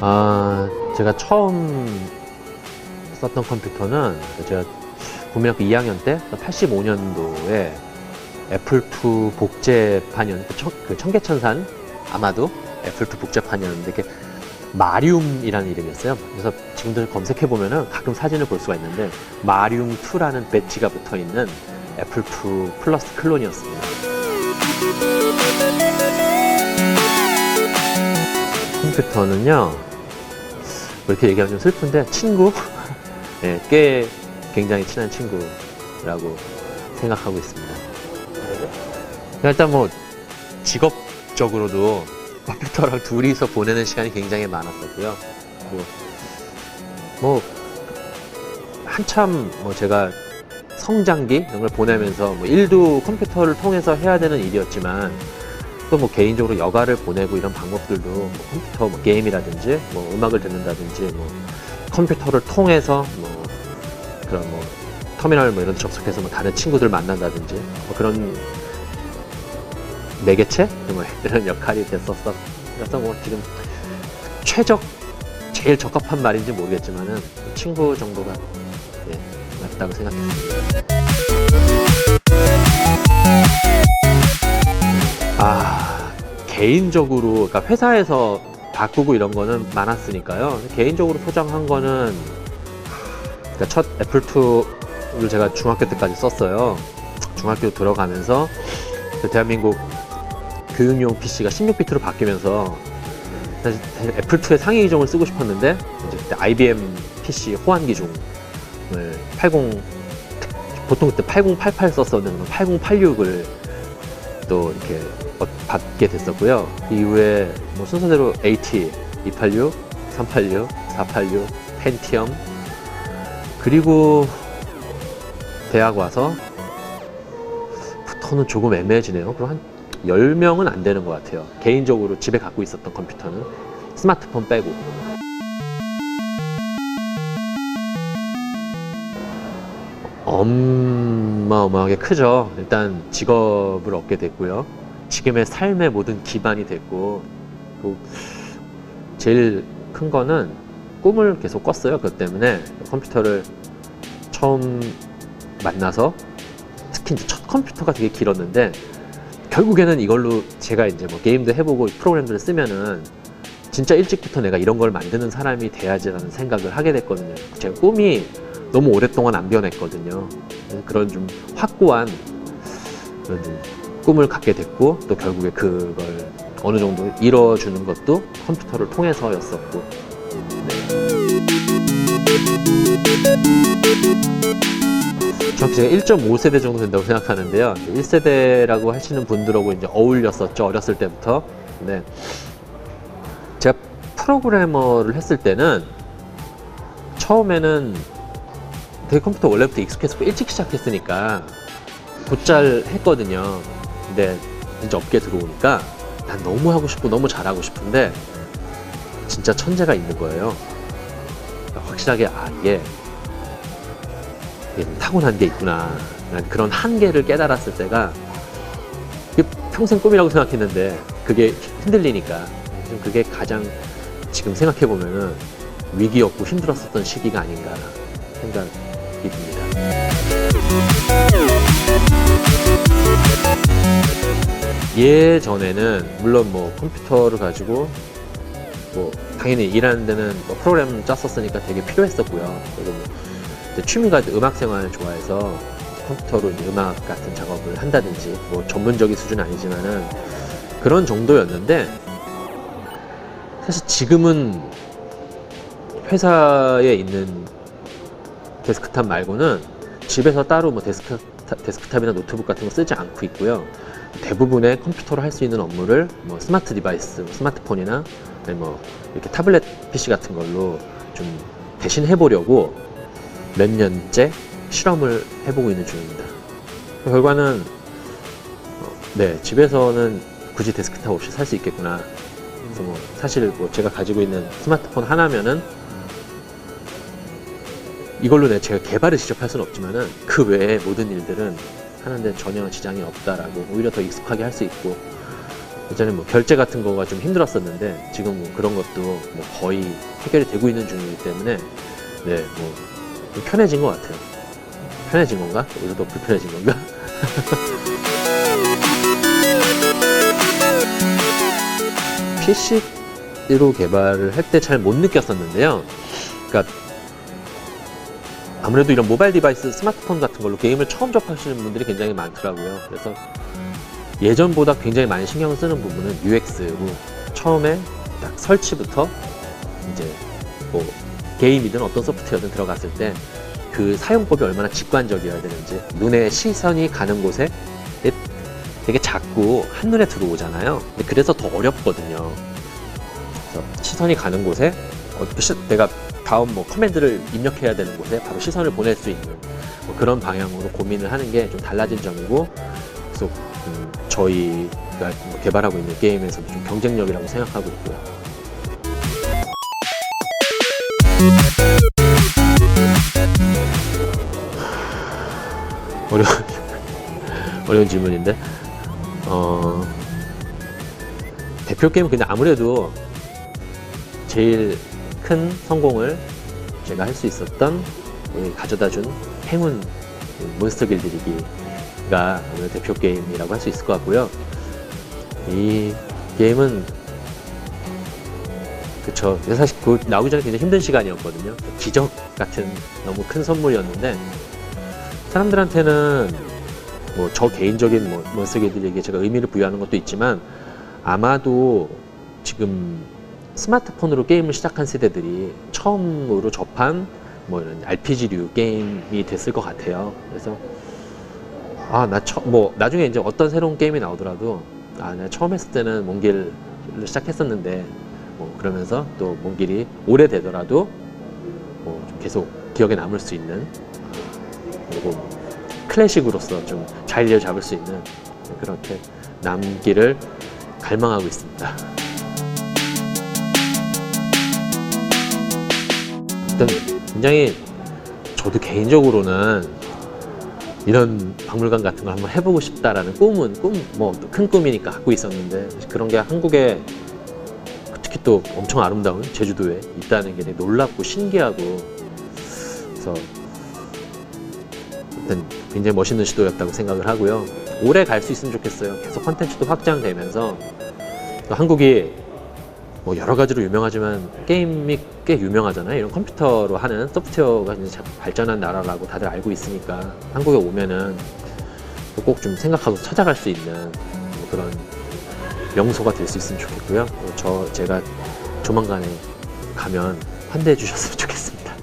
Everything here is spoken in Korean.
아, 제가 처음 썼던 컴퓨터는 제가 국민학교 2학년 때 85년도에 애플2 복제판이었는데 그, 청, 그 청계천산 아마도 애플2 복제판이었는데 이게 마리움이라는 이름이었어요. 그래서 지금도 검색해 보면은 가끔 사진을 볼 수가 있는데 마리움2라는 배지가 붙어 있는 애플2 플러스 클론이었습니다. 컴퓨터는요, 뭐 이렇게 얘기하면 좀 슬픈데, 친구? 네, 꽤 굉장히 친한 친구라고 생각하고 있습니다. 일단 뭐, 직업적으로도 컴퓨터랑 둘이서 보내는 시간이 굉장히 많았었고요. 뭐, 뭐 한참 뭐 제가 성장기 이런 걸 보내면서 뭐 일도 컴퓨터를 통해서 해야 되는 일이었지만 또 뭐 개인적으로 여가를 보내고 이런 방법들도 뭐 컴퓨터 뭐 게임이라든지 뭐 음악을 듣는다든지 뭐 컴퓨터를 통해서 뭐 그런 뭐 터미널 뭐 이런 데 접속해서 뭐 다른 친구들 만난다든지 뭐 그런 매개체 뭐 이런 역할이 됐었어. 그래서 뭐 지금 최적 제일 적합한 말인지 모르겠지만은 친구 정도가 예, 맞다고 생각했습니다. 아 개인적으로 그러니까 회사에서 바꾸고 이런 거는 많았으니까요. 개인적으로 소장한 거는 그러니까 첫 애플 2를 제가 중학교 때까지 썼어요. 중학교 들어가면서 그 대한민국 교육용 PC가 16비트로 바뀌면서 사실 애플 2의 상위 기종을 쓰고 싶었는데 이제 그때 IBM PC 호환 기종을 80 보통 그때 8088 썼었는데 8086을 또 이렇게 어- 받게 됐었고요. 이후에 뭐 순서대로 AT 286, 386, 486, 펜티엄 그리고 대학 와서 부터는 조금 애매해지네요. 그럼 한 10명은 안 되는 것 같아요. 개인적으로 집에 갖고 있었던 컴퓨터는 스마트폰 빼고. 어마어마하게 크죠. 일단 직업을 얻게 됐고요. 지금의 삶의 모든 기반이 됐고, 또 제일 큰 거는 꿈을 계속 꿨어요. 그것 때문에 컴퓨터를 처음 만나서 특히 이제 첫 컴퓨터가 되게 길었는데 결국에는 이걸로 제가 이제 뭐 게임도 해보고 프로그램들을 쓰면은 진짜 일찍부터 내가 이런 걸 만드는 사람이 돼야지라는 생각을 하게 됐거든요. 제 꿈이 너무 오랫동안 안 변했거든요. 그런 좀 확고한 그런 좀 꿈을 갖게 됐고 또 결국에 그걸 어느 정도 이뤄주는 것도 컴퓨터를 통해서였었고 정확히 제가 1.5세대 정도 된다고 생각하는데요. 1세대라고 하시는 분들하고 이제 어울렸었죠. 어렸을 때부터. 근데 제가 프로그래머를 했을 때는 처음에는 되게 컴퓨터 원래부터 익숙했었고 일찍 시작했으니까 곧잘 했거든요. 근데 이제 업계 들어오니까 난 너무 하고 싶고 너무 잘하고 싶은데 진짜 천재가 있는 거예요. 확실하게 아 이게 이게 좀 타고난 게 있구나. 난 그런 한계를 깨달았을 때가 평생 꿈이라고 생각했는데 그게 흔들리니까 좀 그게 가장 지금 생각해 보면은 위기였고 힘들었었던 시기가 아닌가 생각이 듭니다. 예전에는 물론 뭐 컴퓨터를 가지고 뭐 당연히 일하는 데는 뭐 프로그램 짰었으니까 되게 필요했었고요. 그리고 뭐 취미가 음악 생활을 좋아해서 컴퓨터로 음악 같은 작업을 한다든지 뭐 전문적인 수준은 아니지만은 그런 정도였는데 사실 지금은 회사에 있는 데스크탑 말고는 집에서 따로 뭐 데스크탑, 데스크탑이나 노트북 같은 거 쓰지 않고 있고요. 대부분의 컴퓨터로 할 수 있는 업무를 뭐 스마트 디바이스, 스마트폰이나 아니 뭐 이렇게 타블렛 PC 같은 걸로 좀 대신 해보려고 몇 년째 실험을 해보고 있는 중입니다. 그 결과는 어, 네 집에서는 굳이 데스크탑 없이 살 수 있겠구나. 그래서 뭐 사실 뭐 제가 가지고 있는 스마트폰 하나면은 이걸로 내 제가 개발을 직접 할 수는 없지만은 그 외의 모든 일들은 하는데 전혀 지장이 없다라고 오히려 더 익숙하게 할 수 있고 예전에 뭐 결제 같은 거가 좀 힘들었었는데 지금 뭐 그런 것도 뭐 거의 해결이 되고 있는 중이기 때문에 네, 뭐좀 편해진 것 같아요. 편해진 건가? 오히려 더 불편해진 건가? PC로 개발을 할 때 잘 못 느꼈었는데요. 그러니까 아무래도 이런 모바일 디바이스, 스마트폰 같은 걸로 게임을 처음 접하시는 분들이 굉장히 많더라고요. 그래서 예전보다 굉장히 많이 신경 쓰는 부분은 UX고 처음에 딱 설치부터 이제 뭐 게임이든 어떤 소프트웨어든 들어갔을 때 그 사용법이 얼마나 직관적이어야 되는지 눈에 시선이 가는 곳에 되게 작고 한눈에 들어오잖아요. 그래서 더 어렵거든요. 그래서 시선이 가는 곳에 어, 시- 내가 다음 뭐 커맨드를 입력해야 되는 곳에 바로 시선을 보낼 수 있는 뭐 그런 방향으로 고민을 하는 게 좀 달라진 점이고 그래서 음, 저희가 뭐 개발하고 있는 게임에서도 좀 경쟁력이라고 생각하고 있고요. 어려운 어려운 질문인데 어, 대표 게임은 근데 아무래도 제일 큰 성공을 제가 할 수 있었던 우리 가져다준 행운 그 몬스터 길들이기가 오늘 대표 게임이라고 할 수 있을 것 같고요. 이 게임은 그쵸. 사실 그 나오기 전에 굉장히 힘든 시간이었거든요. 기적 같은 너무 큰 선물이었는데 사람들한테는 뭐 저 개인적인 뭐 몬스터 길들이기에 제가 의미를 부여하는 것도 있지만 아마도 지금 스마트폰으로 게임을 시작한 세대들이 처음으로 접한 뭐 이런 RPG류 게임이 됐을 것 같아요. 그래서 아나뭐 나중에 이제 어떤 새로운 게임이 나오더라도 아 내가 처음 했을 때는 먼 길을 시작했었는데 뭐 그러면서 또먼 길이 오래 되더라도 뭐좀 계속 기억에 남을 수 있는 그리고 클래식으로서 좀 자리를 잡을 수 있는 그렇게 남기를 갈망하고 있습니다. 일단 굉장히 저도 개인적으로는 이런 박물관 같은 걸 한번 해보고 싶다라는 꿈은 꿈 뭐 큰 꿈이니까 갖고 있었는데 그런 게 한국에 특히 또 엄청 아름다운 제주도에 있다는 게 되게 놀랍고 신기하고 그래서 일단 굉장히 멋있는 시도였다고 생각을 하고요. 오래 갈 수 있으면 좋겠어요. 계속 컨텐츠도 확장되면서 또 한국이 뭐 여러 가지로 유명하지만 게임이 꽤 유명하잖아요. 이런 컴퓨터로 하는 소프트웨어가 이제 자- 발전한 나라라고 다들 알고 있으니까 한국에 오면은 꼭 좀 생각하고 찾아갈 수 있는 뭐 그런 명소가 될 수 있으면 좋겠고요. 또저 제가 조만간에 가면 환대해 주셨으면 좋겠습니다.